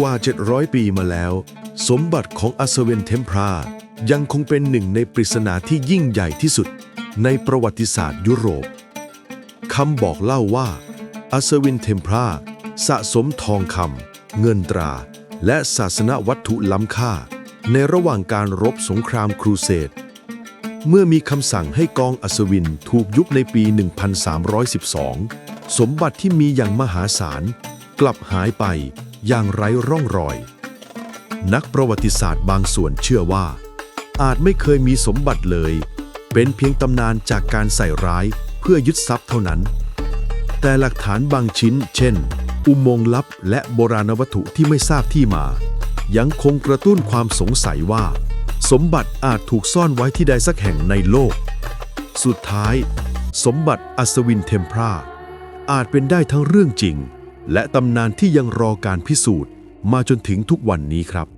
กว่า 700 ปีมาแล้ว สมบัติของอัศเวนเทมพรายังคงเป็นหนึ่งในปริศนาที่ยิ่งใหญ่ที่สุดในประวัติศาสตร์ยุโรปคำบอกเล่าว่าอัศวินเทมพราสะสมทองคำเงินตรา และศาสนวัตถุล้ำค่า ในระหว่างการรบสงครามครูเสดเมื่อมีคำสั่งให้กองอัศวินถูกยุบในปี 1312 สมบัติที่มีอย่างมหาศาล กลับหายไป อย่างไร้ร่องรอย นักประวัติศาสตร์บางส่วนเชื่อว่า อาจไม่เคยมีสมบัติเลย เป็นเพียงตำนานจากการใส่ร้ายเพื่อยึดทรัพย์เท่านั้น แต่หลักฐานบางชิ้น เช่น อุโมงค์ลับและโบราณวัตถุที่ไม่ทราบที่มา ยังคงกระตุ้นความสงสัยว่า สมบัติอาจถูกซ่อนไว้ที่ใดสักแห่งในโลก สุดท้าย สมบัติอัศวินเทมพราอาจเป็นได้ทั้งเรื่องจริง และตำนานที่ยังรอการพิสูจน์มาจนถึงทุกวันนี้ครับ